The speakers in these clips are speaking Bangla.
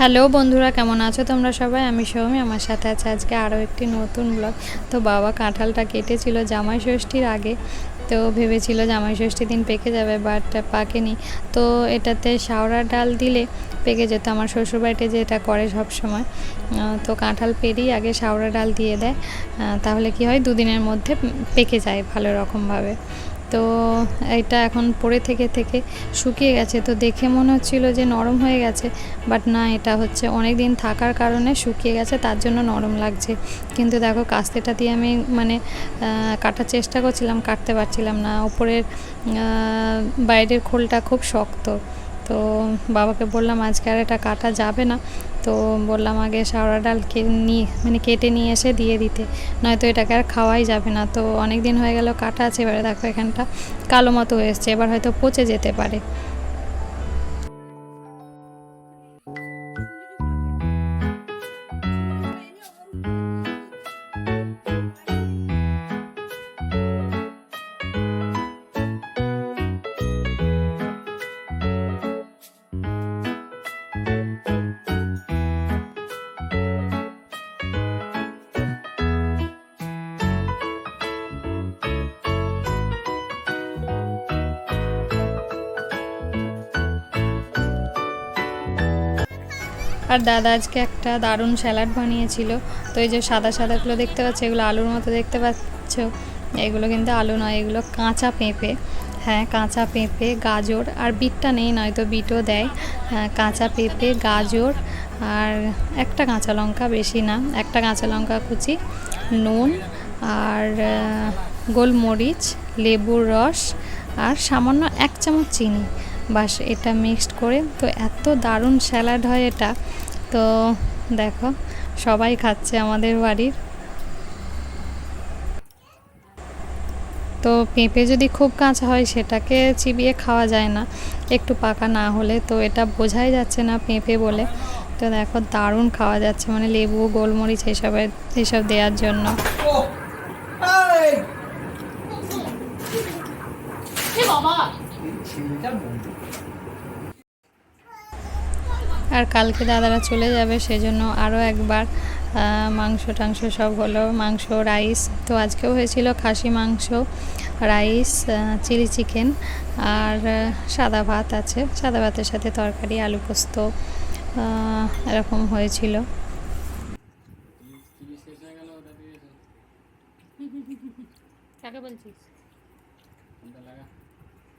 হ্যালো বন্ধুরা, কেমন আছো তোমরা সবাই? আমি সৌমি, আমার সাথে আছে আজকে আরও একটি নতুন ব্লগ তো বাবা কাঁঠালটা কেটেছিল জামাই ষষ্ঠীর আগে। তো ভেবেছিল জামাই ষষ্ঠীর দিন পেকে যাবে বাট পাকেনি। তো এটাতে শাওড়া ডাল দিলে পেকে যেত। আমার শ্বশুরবাড়িতে যেটা করে সব সময় তো কাঁঠাল পেরেই আগে শাওড়া ডাল দিয়ে দেয়। তাহলে কি হয়? দুদিনের মধ্যে পেকে যায় ভালো রকমভাবে। তো এটা এখন পড়ে থেকে থেকে শুকিয়ে গেছে। তো দেখে মনে হচ্ছিল যে নরম হয়ে গেছে বাট না, এটা হচ্ছে অনেক দিন থাকার কারণে শুকিয়ে গেছে, তার জন্য নরম লাগছে। কিন্তু দেখো, কাস্তেটা দিয়ে আমি মানে কাটার চেষ্টা করছিলাম, কাটতে পারছিলাম না। ওপরের বাইরের খোলটা খুব শক্ত। তো বাবাকে বললাম, আজকে আর এটা কাটা যাবে না। তো বললাম, আগে শাওড়া ডাল নিয়ে মানে কেটে নিয়ে এসে দিয়ে দিতে। নয়তো এটাকে আর খাওয়াই যাবে না। তো অনেক দিন হয়ে গেল, কাটা আছে এবারে, দেখো এখানটা কালো মতো হয়ে এসছে। এবার হয়তো পচে যেতে পারে। আর দাদা আজকে একটা দারুণ স্যালাড বানিয়েছিল। তো এই যে সাদা সাদাগুলো দেখতে পাচ্ছ এগুলো আলুর মতো দেখতে পাচ্ছ। এগুলো কিন্তু আলু নয় এগুলো কাঁচা পেঁপে। হ্যাঁ কাঁচা পেঁপে গাজর আর বিটটা নেই নয়তো বিটও দেয়। হ্যাঁ, কাঁচা পেঁপে গাজর আর একটা কাঁচা লঙ্কা বেশি না। একটা কাঁচা লঙ্কা কুচি নুন আর গোলমরিচ লেবুর রস আর সামান্য এক চামচ চিনি। বাস এটা মিক্সড করে। তো এত দারুণ স্যালাড হয় এটা। তো দেখো, সবাই খাচ্ছে আমাদের বাড়ির। তো পেঁপে যদি খুব কাঁচা হয়, সেটাকে চিবিয়ে খাওয়া যায় না। একটু পাকা না হলে। তো এটা বোঝাই যাচ্ছে না পেঁপে বলে। তো দেখো, দারুণ খাওয়া যাচ্ছে। মানে লেবু, গোলমরিচ এসবের, এসব দেওয়ার জন্য। আর কালকে দাদারা চলে যাবে সেজন্য আরও একবার মাংস টাংস সব হলো। মাংস রাইস তো আজকেও হয়েছিল খাসি মাংস রাইস চিলি চিকেন আর সাদা ভাত আছে। সাদা ভাতের সাথে তরকারি আলু পোস্ত এরকম হয়েছিল। কাকে বলছিস?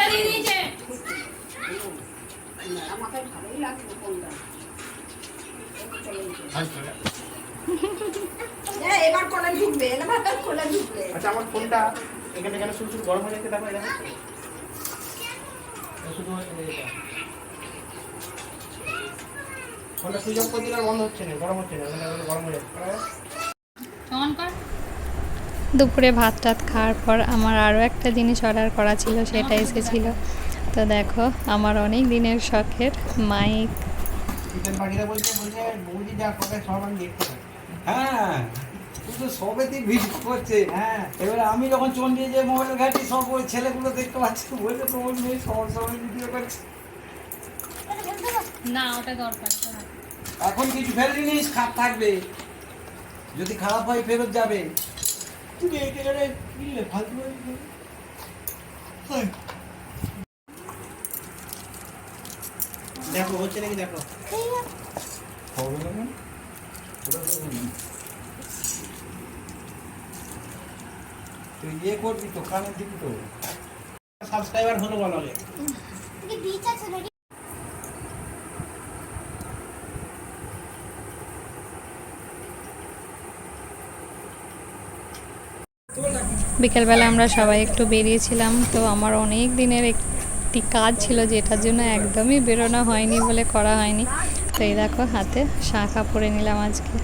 বেরিয়ে দিয়েছে আমাকে ভালোই কোনটা হ্যাঁ, এবার কোলে ঢুকবে এবার কোলে ঢুকবে। আচ্ছা আমার ফোনটা এখানে এখানে শুধু শুধু গরম হয়ে যাচ্ছে দেখো এখানে শুধু ফোনটা সুইচ অফ করে দিলে বন্ধ হচ্ছে না গরম হচ্ছে না গরম যাচ্ছে। দুপুরে ভাত টাত খাওয়ার পর আমার আরও একটা জিনিস অর্ডার করা ছিল সেটা এসেছিল। তো দেখো আমার অনেক দিনের শখের মাইক বলছে বলছে বৌদি যা করে সব আমি দেখতে হ্যাঁ তুই তো সবেতেই ভিডিও করছে হ্যাঁ। এবারে আমি যখন চন্ডী যে মোবাইল ঘাটি সব ওই ছেলেগুলো দেখতে পাচ্ছি বলছে তো ওই মেয়ে সব সবাই ভিডিও করছে। না ওটা দরকার এখন কিছু ফেললি নিস খাপ থাকবে। যদি খারাপ হয় ফেরত যাবে। তুই এটা এটা কিনলে ফালতু দেখো হচ্ছে নাকি দেখো? হবে না তুই ইয়ে করবি তো তো সাবস্ক্রাইবার হলো বলো বিকেলবেলা আমরা সবাই একটু বেরিয়েছিলাম, তো আমার অনেক দিনের একটি কাজ ছিল যেটার জন্য একদমই বেরোনো হয়নি বলে করা হয়নি। তো এই দেখো হাতে শাঁখা পরে নিলাম আজকে।